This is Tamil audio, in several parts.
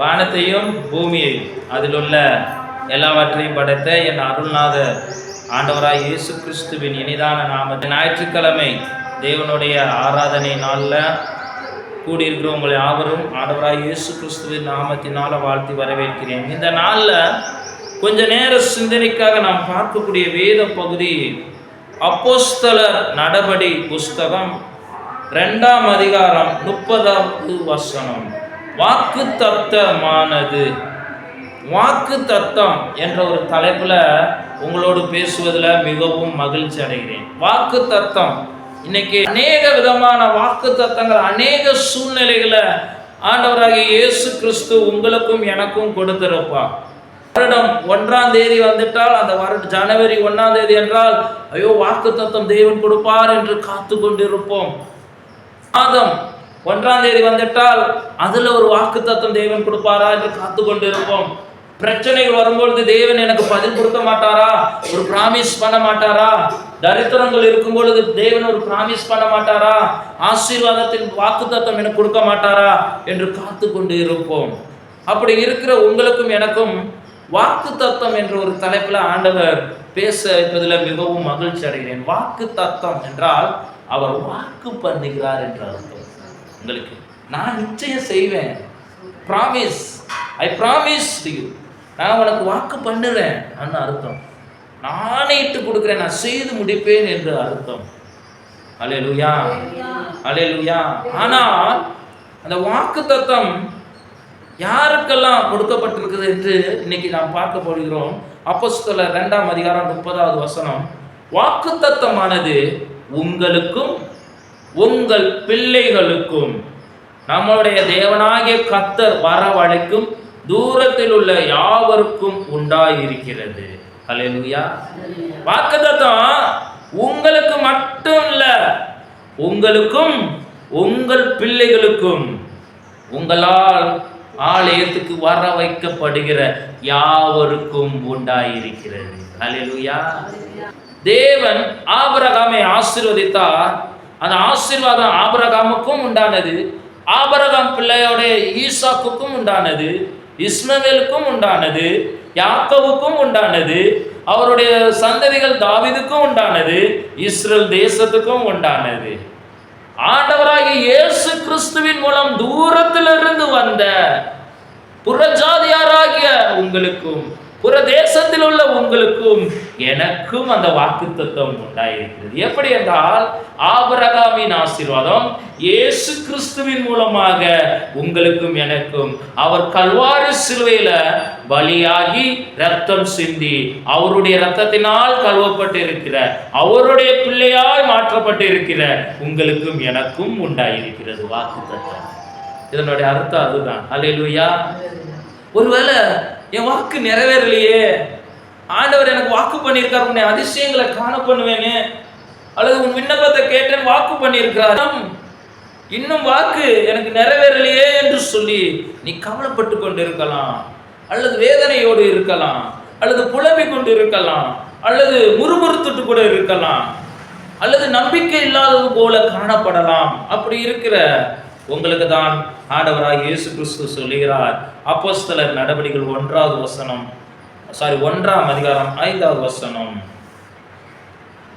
வானத்தையும் பூமியையும். அதில் உள்ள எல்லாவற்றையும் படைத்த என் அருள்நாதர் ஆண்டவராய் இயேசு கிறிஸ்துவின் இனிதான நாமத்தை ஞாயிற்றுக்கிழமை தேவனுடைய ஆராதனை நாளில் கூடியிருக்கிற உங்களை யாவரும் ஆண்டவராய் இயேசு கிறிஸ்துவின் நாமத்தினால வாழ்த்தி வரவேற்கிறேன். இந்த நாளில் கொஞ்ச நேர சிந்தனைக்காக நாம் பார்க்கக்கூடிய வேத பகுதி அப்போஸ்தலர் நடபடி புஸ்தகம் ரெண்டாம் அதிகாரம் முப்பதாவது வசனம். வாக்கு தத்தமானது வாக்கு தத்தம் என்ற ஒரு தலைப்பில் உங்களோடு பேசுவதில் மிகவும் மகிழ்ச்சி அடைகிறேன். வாக்கு தத்தம் இன்னைக்கு அநேக விதமான வாக்கு தத்தங்கள் அநேக சூழ்நிலைகளை ஆண்டவராகிய இயேசு கிறிஸ்து உங்களுக்கும் எனக்கும் கொடுத்திருப்பா வருடம் ஒன்றாம் தேதி வந்துட்டால் அந்த வருடம் ஜனவரி ஒன்றாம் தேதி என்றால் ஐயோ வாக்கு தத்தம் தேவன் கொடுப்பார் என்று காத்து கொண்டிருப்போம் மாதம் ஒன்றாம் தேதி வந்துட்டால் அதுல ஒரு வாக்கு தத்துவம் தேவன் கொடுப்பாரா என்று காத்து கொண்டிருப்போம். பிரச்சனைகள் வரும்பொழுது தேவன் எனக்கு பதில் கொடுக்க மாட்டாரா? ஒரு பிராமிஸ் பண்ண மாட்டாரா? தரித்திரங்கள் இருக்கும் பொழுது தேவன் ஒரு பிராமிஸ் பண்ண மாட்டாரா? ஆசீர்வாதத்தின் வாக்கு தத்துவம் எனக்கு கொடுக்க மாட்டாரா? என்று காத்து கொண்டு இருப்போம் அப்படி இருக்கிற உங்களுக்கும் எனக்கும் வாக்கு தத்துவம் என்ற ஒரு தலைப்புல ஆண்டவர் பேச வைப்பதில் மிகவும் மகிழ்ச்சி அடைகிறேன். வாக்கு தத்துவம் என்றால் அவர் வாக்கு பண்ணுகிறார் என்று அர்த்தம். உங்களுக்கு. நான் நிச்சயம் செய்வேன். ப்ராமிஸ் ஐ ப்ராமிஸ் யூ நான் உனக்கு வாக்கு பண்ணுறேன் அன்னு அர்த்தம். நானே இட்டு கொடுக்குறேன். நான் செய்து முடிப்பேன் என்று அர்த்தம். அலையலுயா அலையலுயா ஆனால் அந்த வாக்கு தத்தம் யாருக்கெல்லாம் கொடுக்கப்பட்டிருக்குது என்று இன்னைக்கு நாம் பார்க்க போகிறோம். அப்போஸ்தல ரெண்டாம் அதிகாரம் முப்பதாவது வசனம். வாக்கு தத்தமானது உங்களுக்கும் உங்கள் பிள்ளைகளுக்கும் நம்முடைய தேவனாகிய கத்தர் வரவழைக்கும் தூரத்தில் உள்ள யாவருக்கும் உண்டாயிருக்கிறது. அலையா வாக்குத்தத்தம் உங்களுக்கு மட்டும் இல்ல உங்களுக்கும் உங்கள் பிள்ளைகளுக்கும் உங்களால் ஆலயத்துக்கு வர வைக்கப்படுகிற யாவருக்கும் உண்டாயிருக்கிறது. அலையா தேவன் ஆபரகாமை ஆசிர்வதித்தார். அந்த ஆசீர்வாதம் ஆபரகாமுக்கும் உண்டானது ஆபரகாம் பிள்ளையோட ஈசாக்குக்கும் உண்டானது இஸ்மவேலுக்கும் உண்டானது யாக்கவுக்கும் உண்டானது அவருடைய சந்ததிகள் தாவிதுக்கும் உண்டானது இஸ்ரேல் தேசத்துக்கும் உண்டானது. ஆண்டவராகிய இயேசு கிறிஸ்துவின் மூலம் தூரத்திலிருந்து வந்த புறஜாதியாராகிய உங்களுக்கும் புற தேசத்தில் உள்ள உங்களுக்கும் எனக்கும் அந்த வாக்குத்தத்தம் உண்டாயிருக்கிறது. எப்படி என்றால் ஆபரகாமின் ஆசீர்வாதம் இயேசு கிறிஸ்துவின் மூலமாக உங்களுக்கும் எனக்கும் அவர் கல்வாரி சிலுவையில பலியாகி ரத்தம் சிந்தி அவருடைய ரத்தத்தினால் கழுவப்பட்டு இருக்கிற அவருடைய பிள்ளையால் மாற்றப்பட்டு இருக்கிற உங்களுக்கும் எனக்கும் உண்டாயிருக்கிறது வாக்குத்தத்தம். இதனுடைய அர்த்தம் அதுதான். அலையிலுயா ஒருவேளை என் வாக்கு நிறைவேறலையே. ஆண்டவர் எனக்கு வாக்கு பண்ணியிருக்கார். உன்னை அதிசயங்களை காண பண்ணுவேங்க அல்லது உன் விண்ணப்பத்தை கேட்டேன் வாக்கு பண்ணியிருக்கிறார். இன்னும் வாக்கு எனக்கு நிறைவேறலையே என்று சொல்லி நீ கவலைப்பட்டு கொண்டு இருக்கலாம் அல்லது வேதனையோடு இருக்கலாம். அல்லது புலம்பிக் கொண்டு இருக்கலாம். அல்லது முறுமுறுத்துட்டு கூட இருக்கலாம். அல்லது நம்பிக்கை இல்லாதது போல காணப்படலாம். அப்படி இருக்கிற உங்களுக்கு தான் ஆண்டவராக இயேசு கிறிஸ்து சொல்லுகிறார். அப்போஸ்தலர் நடவடிக்கைகள் ஒன்றாவது வசனம். சாரி ஒன்றாம் அதிகாரம் ஐந்தாவது வசனம்.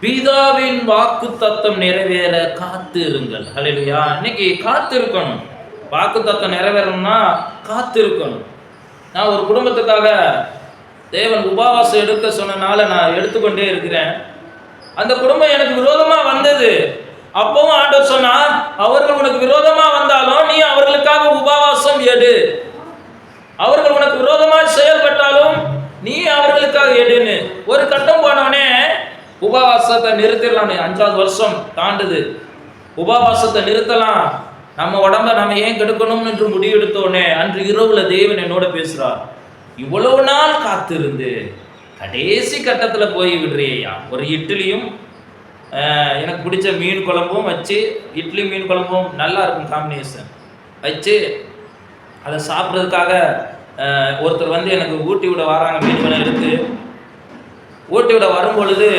பீதாவின் வாக்கு தத்துவம் நிறைவேற காத்து இருங்கள் ஹalleluya இன்னைக்கு காத்து இருக்கணும் வாக்கு தத்துவம் நிறைவேறணும்னா காத்து இருக்கணும் நான் ஒரு குடும்பத்துக்காக தேவன் உபவாசம் எடுக்க சொன்னனால நான் எடுத்துக்கொண்டே இருக்கிறேன். அந்த குடும்பம் எனக்கு விரோதமா வந்தது. அப்பவும் ஆண்டவர் சொன்னார் அவர்கள் உனக்கு விரோதமா வந்தாலும் நீ அவர்களுக்காக உபவாசம் எடு. அவர்கள் உனக்கு விரோதமாக செயல்பட்டாலும் நீ அவர்களுக்காக எடுன்னு. ஒரு கட்டம் போனவனே உபவாசத்தை நிறுத்திடலாம். அஞ்சாவது வருஷம் தாண்டுது. உபவாசத்தை நிறுத்தலாம். நம்ம உடம்ப நம்ம ஏன் கெடுக்கணும்னு என்று முடிவெடுத்தோடனே அன்று இரவுல தேவன் என்னோட பேசுறார். இவ்வளவு நாள் காத்திருந்து கடைசி கட்டத்துல போய் விடுறியா? ஒரு இட்லியும் எனக்கு பிடிச்ச மீன் குழம்பும் வச்சு இட்லி மீன் குழம்பும் நல்லா இருக்கும் காம்பினேஷன் வச்சு அதை சாப்பிட்றதுக்காக ஒருத்தர் வந்து எனக்கு ஊட்டி விட வராங்க மீன் குழம்பு எடுத்து. ஊட்டி விட வரும் பொழுது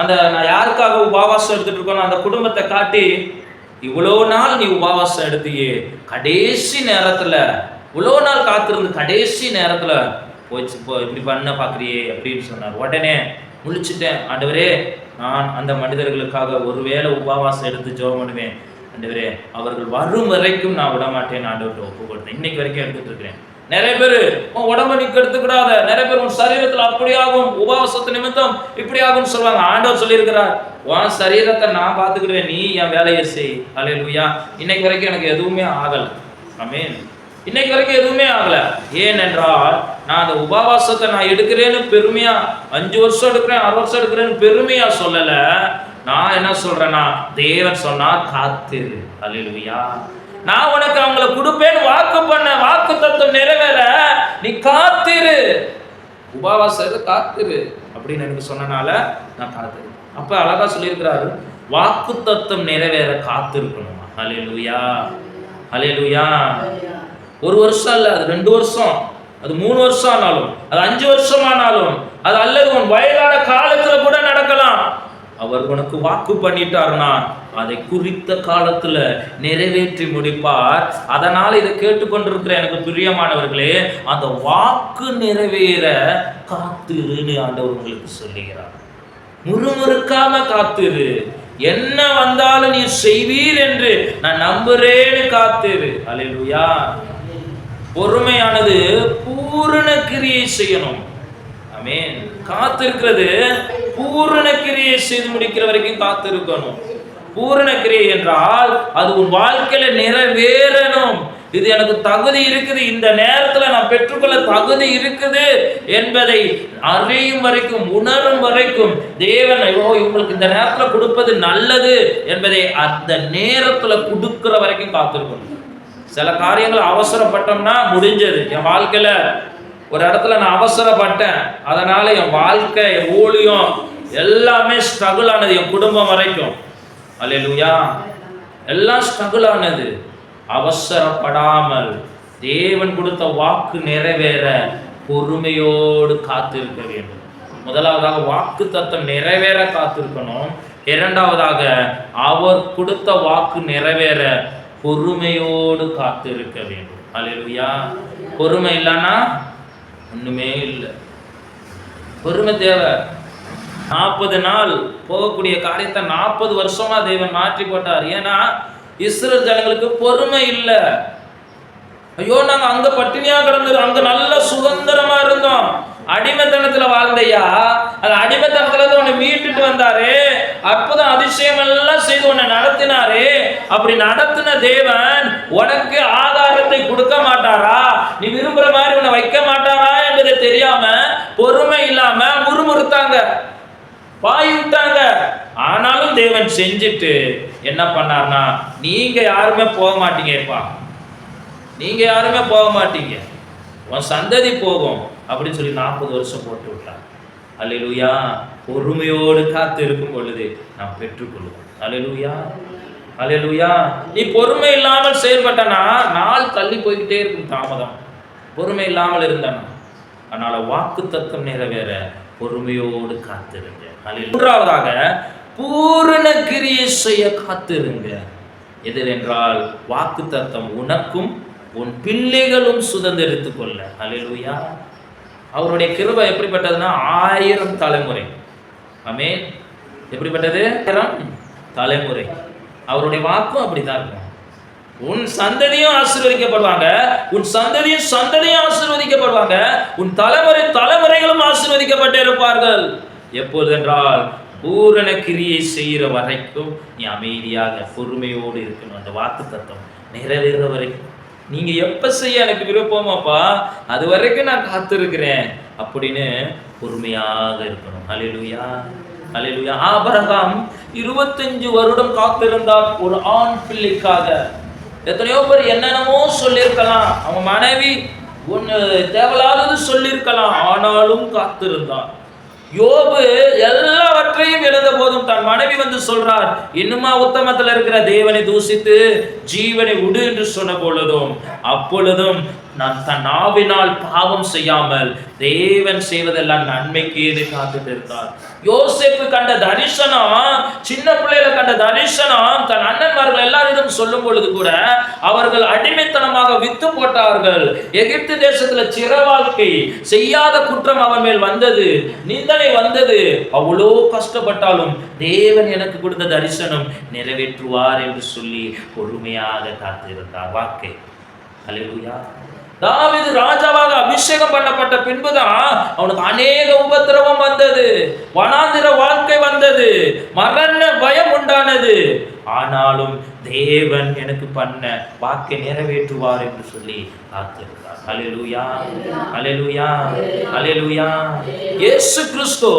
அந்த நான் யாருக்காக உபவாசம் எடுத்துட்டு இருக்கோம் அந்த குடும்பத்தை காட்டி இவ்வளோ நாள் நீ உபாவாசம் எடுத்தியே கடைசி நேரத்தில் இவ்வளோ நாள் காத்திருந்து கடைசி நேரத்தில் போச்சு இப்போ இப்படி பண்ண பார்க்குறியே அப்படின்னு சொன்னார். உடனே முழிச்சிட்டேன். ஆண்டவரே நான் அந்த மனிதர்களுக்காக ஒருவேளை உபவாசம் எடுத்து ஜெபம் பண்ணுவேன். ஆண்டவரே அவர்கள் வரும் வரைக்கும் நான் விடமாட்டேன் ஆண்டவர்கிட்ட ஒப்பு கொடுத்தேன். இன்னைக்கு வரைக்கும் எடுத்துட்டு இருக்கிறேன். நிறைய பேர் உன் உடம்ப நீ கெடுத்துக்கூடாத. நிறைய பேர் உன் சரீரத்தில் அப்படியாகும். உபவாசத்து நிமித்தம் இப்படி ஆகும்னு சொல்லுவாங்க. ஆண்டவர் சொல்லியிருக்கிறார் உன் சரீரத்தை நான் பார்த்துக்கிடுவேன். நீ என் வேலையை செய். அலையிலுயா இன்னைக்கு வரைக்கும் எனக்கு எதுவுமே ஆகலை. அமேன் இன்னைக்கு வரைக்கும் எதுவுமே ஆகல. ஏனென்றால் நான் அந்த உபவாசத்தை நான் எடுக்கிறேன்னு பெருமையா அஞ்சு வருஷம் எடுக்கிறேன் ஆறு வருஷம் எடுக்கிறேன்னு பெருமையா சொல்லல. நான் என்ன சொல்றேன்னா தேவன் சொன்னா காத்திரு அல்லேலூயா நான் உனக்கு அவங்கள கொடுப்பேன்னு வாக்கு பண்ண வாக்கு தத்துவம் நிறைவேற நீ காத்திரு. உபவாசத்தை காத்திரு. அப்படின்னு எனக்கு சொன்னனால நான் காத்திரு அப்ப அழகா சொல்லியிருக்கிறாரு வாக்கு தத்துவம் நிறைவேற காத்திருக்கணுமா? ஹalleluya. ஹalleluya. ஒரு வருஷம் அல்ல அது ரெண்டு வருஷம். அது மூணு வருஷம் ஆனாலும் அது அஞ்சு வருஷம் ஆனாலும் அது அல்லது உன் வயதான காலத்துல கூட நடக்கலாம். அவர் உனக்கு வாக்கு பண்ணிட்டார்னா அதை குறித்த காலத்துல நிறைவேற்றி முடிப்பார். அதனால இதை கேட்டுக்கொண்டிருக்கிற எனக்கு பிரியமானவர்களே அந்த வாக்கு நிறைவேற காத்திருன்னு ஆண்டவர் உங்களுக்கு சொல்லுகிறார். முறுமுறுக்காம காத்திரு. என்ன வந்தாலும் நீ செய்வீர் என்று நான் நம்புறேன்னு காத்திரு. அல்லேலூயா பொறுமையானது பூரண கிரியை செய்யணும். அமேன் காத்திருக்கிறது பூரண கிரியை செய்து முடிக்கிற வரைக்கும் காத்திருக்கணும். பூரண கிரியை என்றால் அது உன் வாழ்க்கையில நிறைவேறணும். இது எனக்கு தகுதி இருக்குது இந்த நேரத்துல நான் பெற்றுக்கொள்ள தகுதி இருக்குது என்பதை அறியும் வரைக்கும் உணரும் வரைக்கும் தேவன் ஐயோ இவங்களுக்கு இந்த நேரத்துல கொடுப்பது நல்லது என்பதை அந்த நேரத்துல கொடுக்கிற வரைக்கும் காத்திருக்கணும். சில காரியங்கள் அவசரப்பட்டோம்னா முடிஞ்சது. என் வாழ்க்கையில் ஒரு இடத்துல நான் அவசரப்பட்டேன். அதனால் என் வாழ்க்கை என் ஊழியம் எல்லாமே ஸ்ட்ரகிள் ஆனது என் குடும்பம் வரைக்கும். அல்லா எல்லாம் ஸ்ட்ரகிள் ஆனது. அவசரப்படாமல் தேவன் கொடுத்த வாக்கு நிறைவேற பொறுமையோடு காத்திருக்க வேண்டும். முதலாவதாக வாக்கு தத்துவம் நிறைவேற காத்திருக்கணும். இரண்டாவதாக அவர் கொடுத்த வாக்கு நிறைவேற பொறுமையோடு காத்து இருக்க வேண்டும். அல்லேலூயா பொறுமை இல்லைன்னா ஒண்ணுமே இல்லை. பொறுமை தேவை. நாற்பது நாள் போகக்கூடிய காரியத்தை நாற்பது வருஷமா தேவன் மாற்றி போட்டார். ஏன்னா இஸ்ரேல் ஜனங்களுக்கு பொறுமை இல்லை. ஐயோ நாங்க அங்க பட்டினியா கிடந்தது. அங்க நல்ல சுதந்திரமா இருந்தோம். அடிமைத்தனத்துல வாழ்ந்தையா அந்த அடிமை உன்னை நடத்தினாரு. அப்படி நடத்தின தேவன் உனக்கு ஆதாரத்தை கொடுக்க மாட்டாரா? நீ விரும்புற மாதிரி உன்னை வைக்க மாட்டாரா என்பதை தெரியாம பொறுமை இல்லாம முறுமுறுத்தாங்க. வாய் ஆனாலும் தேவன் செஞ்சுட்டு என்ன பண்ணார்னா நீங்க யாருமே போக மாட்டீங்கப்பா. நீங்க யாருமே போக மாட்டீங்க. உன் சந்ததி போகும் அப்படின்னு சொல்லி நாற்பது வருஷம் போட்டு விட்டான். அல்லையா பொறுமையோடு காத்து இருக்கும் பொழுது நாம் பெற்றுக்கொள்வோம். அலலுயா அலலுயா நீ பொறுமை இல்லாமல் செயல்பட்டனா? நாள் தள்ளி போய்கிட்டே இருக்கும் தாமதம். பொறுமை இல்லாமல் இருந்தனா? அதனால் வாக்கு தத்துவம் நிறைவேற. பொறுமையோடு காத்திருங்க. மூன்றாவதாக பூரண கிரியை செய்ய காத்திருங்க. எதிரென்றால் வாக்கு தத்தம் உனக்கும் உன் பிள்ளைகளும் சுதந்திரித்து கொள்ள. அலிலுயா அவருடைய கிருபை எப்படிப்பட்டதுன்னா ஆயிரம் தலைமுறை. அமே எப்படிப்பட்டது? ஆயிரம். தலைமுறை. அவருடைய வாக்கும் அப்படிதான் இருக்கும். உன் சந்ததியும் ஆசீர்வதிக்கப்படுவாங்க. உன் சந்ததியும் சந்ததியும் ஆசீர்வதிக்கப்படுவாங்க. உன் தலைமுறை தலைமுறைகளும் ஆசீர்வதிக்கப்பட்டு இருப்பார்கள். எப்போதென்றால் பூரண கிரியை செய்கிற வரைக்கும் நீ அமைதியாக பொறுமையோடு இருக்கணும். அந்த வாக்கு தத்துவம் நிறைவேற வரைக்கும். நீங்க எப்போ செய்ய எனக்கு விருப்பமாப்பா அது வரைக்கும் நான் காத்திருக்கிறேன். அப்படின்னு பொறுமையாக இருக்கணும். அலையிலுயா அலையிலுயா ஆபரகாம் இருபத்தஞ்சு வருடம் காத்திருந்தார். ஒரு ஆண் பிள்ளைக்காக. எத்தனையோ பேர் என்னென்னமோ சொல்லியிருக்கலாம். அவங்க மனைவி ஒன்று தேவையில்லாதது சொல்லியிருக்கலாம். ஆனாலும் காத்திருந்தான் யோபு எல்லாவற்றையும் எழுந்த போதும். தன் மனைவி வந்து சொல்றார் இன்னுமா உத்தமத்தில் இருக்கிற தேவனை தூசித்து ஜீவனை விடு என்று சொன்ன பொழுதும் அப்பொழுதும் நான் தன் நாவினால் பாவம் செய்யாமல் தேவன் செய்வதெல்லாம் நன்மைக்கு என்று காத்துட்டு இருந்தார் யோசிப்பு கண்ட தரிசனம் சின்ன பிள்ளையில கண்ட தரிசனம் தன் அண்ணன்மார்கள் எல்லாரிடம் சொல்லும் பொழுது கூட அவர்கள் அடிமைத்தனமாக வித்து போட்டார்கள். எகிப்து தேசத்துல சிற வாழ்க்கை செய்யாத குற்றம் அவன் மேல் வந்தது நிந்தனை வந்தது. அவ்வளோ கஷ்டப்பட்டாலும் தேவன் எனக்கு கொடுத்த தரிசனம் நிறைவேற்றுவார் என்று சொல்லி பொறுமையாக காத்திருந்தார். வாக்கை அல்லேலூயா தாவிது ராஜாவாக அபிஷேகம் பண்ணப்பட்ட பின்புதான் அவனுக்கு அநேக உபத்திரவம் வந்தது. வனாந்திர வாழ்க்கை வந்தது. மரண பயம் உண்டானது. ஆனாலும் தேவன் எனக்கு பண்ண வாக்கை நிறைவேற்றுவார் என்று சொல்லி காத்திருந்தார் அலையலூயா அலையலூயா அலையலூயா இயேசு கிறிஸ்து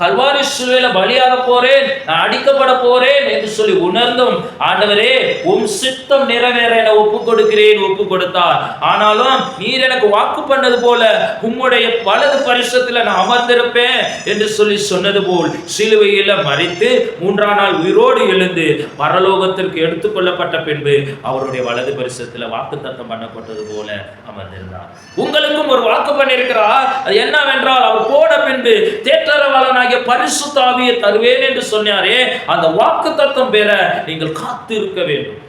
கல்வாரி சிலுவையில பலியாக போறேன் நான் அடிக்கப்பட போறேன் என்று சொல்லி உணர்ந்தும் ஆண்டவரே உம் சித்தம் நிறைவேற என ஒப்பு கொடுக்கிறேன் ஒப்பு கொடுத்தார் ஆனாலும் நீர் எனக்கு வாக்கு பண்ணது போல உம்முடைய வலது பரிசத்துல நான் அமர்ந்திருப்பேன் என்று சொல்லி சொன்னது போல் சிலுவையில மறித்து மூன்றாம் நாள் உயிரோடு எழுந்து பரலோகத்திற்கு எடுத்துக்கொள்ளப்பட்ட பின்பு அவருடைய வலது பரிசத்துல வாக்குத்தத்தம் பண்ணப்பட்டது போல அமர்ந்திருந்தார். உங்களுக்கும் ஒரு வாக்கு பண்ணியிருக்கிறார். அது என்னவென்றால் அவர் போன பின்பு தேற்றரவாளனாகிய பரிசு ஆவியை தருவேன் என்று சொன்னாரே. அந்த வாக்கு தத்தம் பெற நீங்கள் காத்து இருக்க வேண்டும்.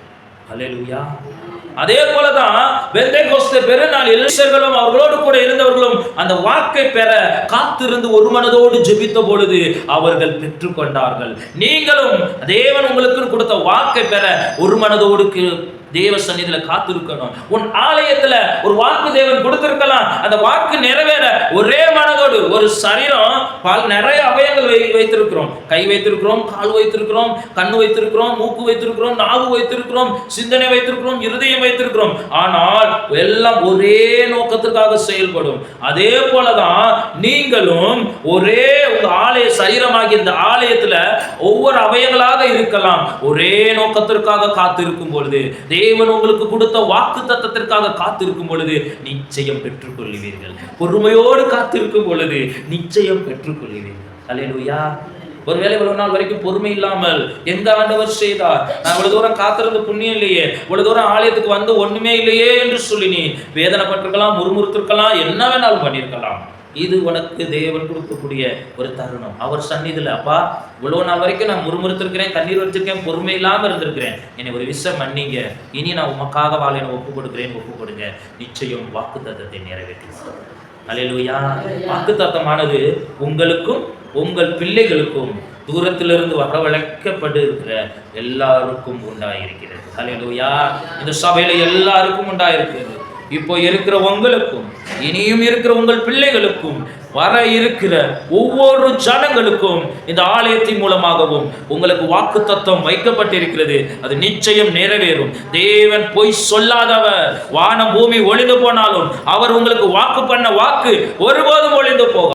அலையா அதே போலதான் வெந்தை கோஸ்த பெருநாள் இளைஞர்களும் அவர்களோடு கூட இருந்தவர்களும் அந்த வாக்கை பெற காத்திருந்து ஒரு மனதோடு ஜெபித்த பொழுது அவர்கள் பெற்றுக்கொண்டார்கள். நீங்களும் தேவன் உங்களுக்கு கொடுத்த வாக்கை பெற ஒரு மனதோடு தேவ சந்நிதியில காத்திருக்கணும். உன் ஆலயத்துல ஒரு வாக்கு தேவன் கொடுத்திருக்கலாம். அந்த வாக்கு நிறைவேற ஒரே மனதோடு ஒரு சரீரம் பல நிறைய அவயங்கள் வை- வைத்திருக்கிறோம். கை வைத்திருக்கிறோம் கால் வைத்திருக்கிறோம் கண்ணு வைத்திருக்கிறோம் மூக்கு வைத்திருக்கிறோம் நாவு வைத்திருக்கிறோம் சிந்தனை வைத்திருக்கிறோம் இருதயம் வைத்திருக்கிறோம். ஆனால் எல்லாம் ஒரே நோக்கத்துக்காக செயல்படும். அதே போலதான் நீங்களும் ஒரே உங்க ஆலய சரீரமாகிய இந்த ஆலயத்துல ஒவ்வொரு அவயங்களாக இருக்கலாம். ஒரே நோக்கத்திற்காக காத்திருக்கும் பொழுது தேவன் உங்களுக்கு கொடுத்த வாக்கு தத்தத்திற்காக காத்திருக்கும் பொழுது நிச்சயம் பெற்றுக்கொள்வீர்கள் பொறுமையோடு காத்திருக்கும் பொழுது நிச்சயம் பெற்றுக்கொள்வீர்கள் அல்லேலூயா ஒருவேளை இவ்வளவு நாள் வரைக்கும் பொறுமை இல்லாமல் எந்த ஆண்டவர் செய்தார்? நான் இவ்வளவு தூரம் காத்திருந்து புண்ணியம் இல்லையே. இவ்வளவு தூரம் ஆலயத்துக்கு வந்து ஒண்ணுமே இல்லையே என்று சொல்லி நீ வேதனைப்பட்டிருக்கலாம் முறுமுறுத்திருக்கலாம் என்ன வேணாலும் பண்ணியிருக்கலாம். இது உனக்கு தேவன் கொடுக்கக்கூடிய ஒரு தருணம். அவர் சந்நிதியில் அப்பா இவ்வளோ நாள் வரைக்கும் நான் முறுமுறுத்திருக்கிறேன் கண்ணீர் வச்சிருக்கேன் பொறுமை இல்லாம இருந்திருக்கிறேன். என்னை ஒரு விஷயம் மன்னிங்க. இனி நான் உமக்காக வாழ ஒப்பு கொடுக்குறேன் ஒப்பு கொடுங்க நிச்சயம் வாக்கு தத்தத்தை நிறைவேற்றுவார் அலையலுயா வாக்கு தத்தமானது உங்களுக்கும் உங்கள் பிள்ளைகளுக்கும் தூரத்திலிருந்து வரவழைக்கப்பட்டு இருக்கிற எல்லாருக்கும் உண்டாயிருக்கிறது. அலையலுயா இந்த சபையில எல்லாருக்கும் உண்டாயிருக்கிறது. இப்போ இருக்கிற உங்களுக்கும் இனியும் இருக்கிற உங்கள் பிள்ளைகளுக்கும் வர இருக்கிற ஒவ்வொரு ஜனங்களுக்கும் இந்த ஆலயத்தின் மூலமாகவும் உங்களுக்கு வாக்கு தத்துவம் வைக்கப்பட்டிருக்கிறது. அது நிச்சயம் நிறைவேறும். தேவன் பொய் சொல்லாதவர். வானம் பூமி ஒளிந்து போனாலும் அவர் உங்களுக்கு வாக்கு பண்ண வாக்கு ஒருபோதும் ஒளிந்து போகும்